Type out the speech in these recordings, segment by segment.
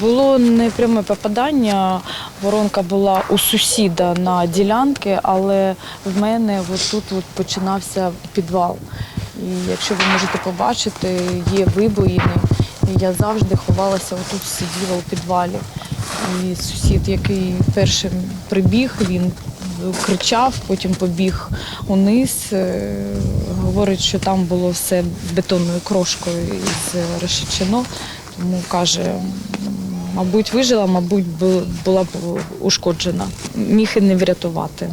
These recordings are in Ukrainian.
Було непряме попадання. Воронка була у сусіда на ділянки, але в мене от тут от починався підвал. І якщо ви можете побачити, є вибоїни. Я завжди ховалася, отут сиділа у підвалі. І сусід, який першим прибіг, він кричав, потім побіг униз. Е, Говорить, що там було все бетонною крошкою із решечено. Тому каже, мабуть, вижила, мабуть, була б ушкоджена. Міг і не врятувати.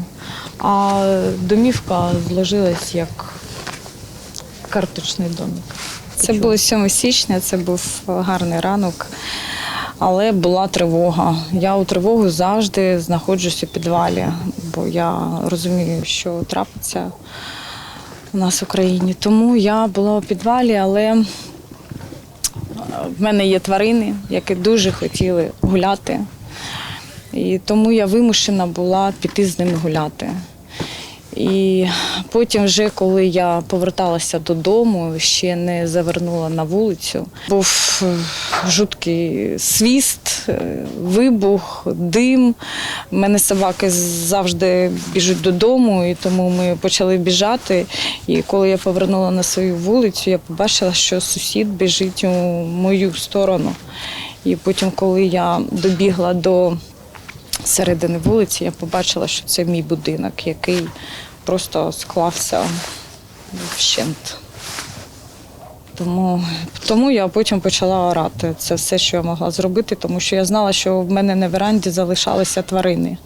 А домівка зложилась як карточний домик. Це було 7 січня, це був гарний ранок, але була тривога. Я у тривогу завжди знаходжусь у підвалі, бо я розумію, що трапиться у нас в Україні. Тому я була у підвалі, але в мене є тварини, які дуже хотіли гуляти. І тому я вимушена була піти з ними гуляти. І потім, вже коли я поверталася додому, ще не завернула на вулицю, був е, жуткий свіст, е, вибух, дим. У мене собаки завжди біжуть додому, і тому ми почали біжати. І коли я повернула на свою вулицю, я побачила, що сусід біжить у мою сторону. І потім, коли я добігла до середини вулиці, я побачила, що це мій будинок, який просто склався вщент. Тому, тому я потім почала орати. Це все, що я могла зробити, тому що я знала, що в мене на веранді залишалися тварини.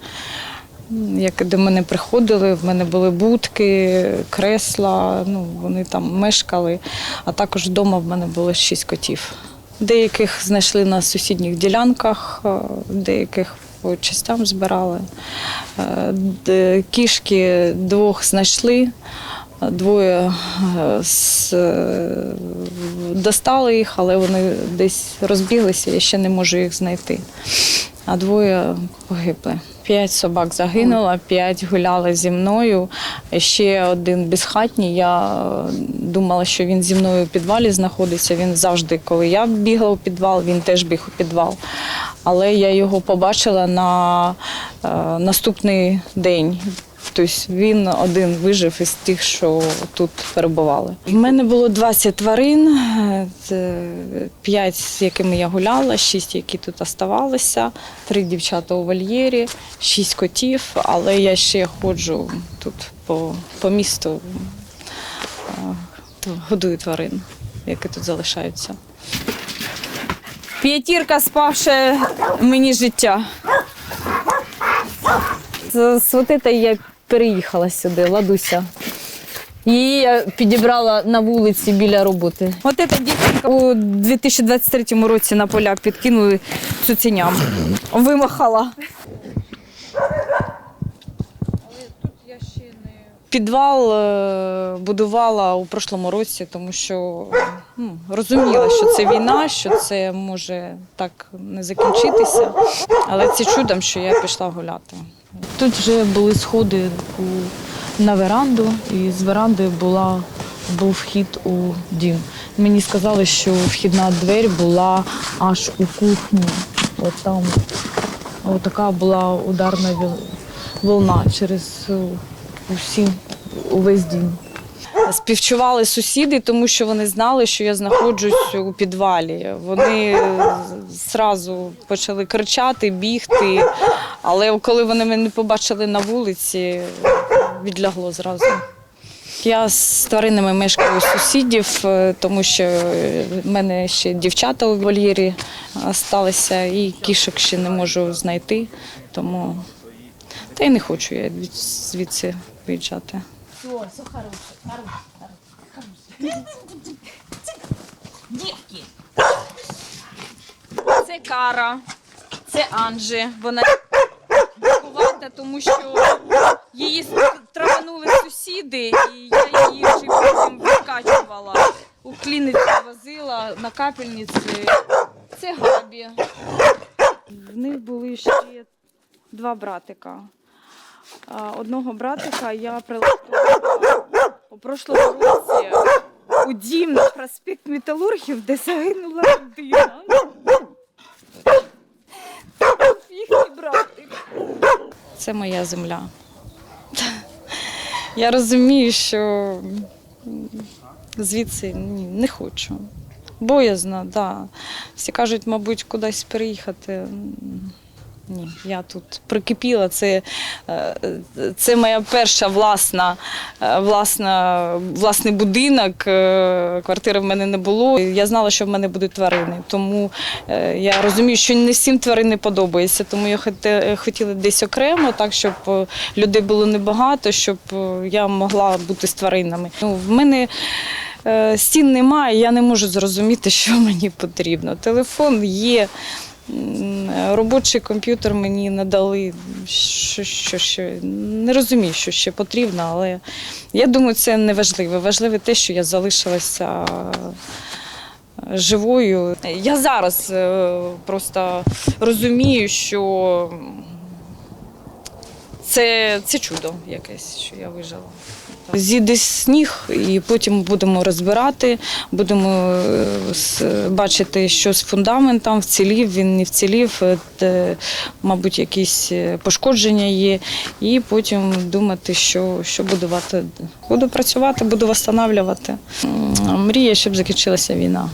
Які до мене приходили, в мене були будки, кресла, ну, вони там мешкали, а також вдома в мене було шість котів. Деяких знайшли на сусідніх ділянках, е, деяких по частям збирали. Е, Кішки двох знайшли, двоє е, е, достали їх, але вони десь розбіглися, я ще не можу їх знайти. А двоє погибли. П'ять собак загинуло, п'ять гуляли зі мною. Ще один безхатній. Я думала, що він зі мною у підвалі знаходиться. Він завжди, коли я бігла у підвал, він теж біг у підвал. Але я його побачила на е, наступний день. Тобто він один вижив із тих, що тут перебували. В мене було 20 тварин, е, 5, з якими я гуляла, 6, які тут оставалися, 3 дівчата у вольєрі, 6 котів, але я ще ходжу тут по, по місту, е, годую тварин, які тут залишаються. П'ятірка спавши мені життя. З Свотита я переїхала сюди, ладуся. Її я підібрала на вулиці біля роботи. От ця дівчинка у 2023 році на поля підкинули цуценям. Вимахала. Підвал е, будувала у прошлому році, тому що ну, розуміла, що це війна, що це може так не закінчитися. Але це чудом, що я пішла гуляти. Тут вже були сходи на веранду, і з веранди була, був вхід у дім. Мені сказали, що вхідна двері була аж у кухні. От там от була ударна волна через е, усі, увесь дім. Співчували сусіди, тому що вони знали, що я знаходжусь у підвалі. Вони зразу почали кричати, бігти. Але коли вони мене побачили на вулиці, відлягло зразу. Я з тваринами мешкаю сусідів, е, тому що е, в мене ще дівчата у вольєрі залишилися, і кішок ще не можу знайти. Тому та й не хочу я від- звідси виїжджати. Це Кара, це Анжи. Вона кувата, тому що її траванули сусіди, і я її вже потім викачувала. У клініці возила на капельниці. Це Габі. В них були ще два братика одного братика я прилаштувала у прошлому році у дім на проспект Металургів, де загинула людина. Їхній братик. Це моя земля. Я розумію, що звідси не хочу. Боязно, так. Да. Всі кажуть, мабуть, кудись переїхати. Ні, я тут прикипіла. Це, е, це моя перша власна, е, власна, власний будинок. е, Квартири в мене не було. Я знала, що в мене будуть тварини. Тому я розумію, що не всім тварини подобаються. Тому я хотіла десь окремо, так щоб людей було небагато, щоб я могла бути з тваринами. Ну, в мене стін немає, я не можу зрозуміти, що мені потрібно. Телефон є. Робочий комп'ютер мені надали. Що, що, що. Не розумію, що ще потрібно, але я думаю, це не важливо. Важливе те, що я залишилася е, живою. Я зараз е, просто розумію, що це, це чудо якесь, що я вижила. Зійде сніг, і потім будемо розбирати, будемо е, бачити, що з фундаментом, вцілів, він не вцілів, е, де, мабуть, якісь е, пошкодження є, і потім думати, що, що будувати. Буду працювати, буду встановлювати. Мрія, щоб закінчилася війна.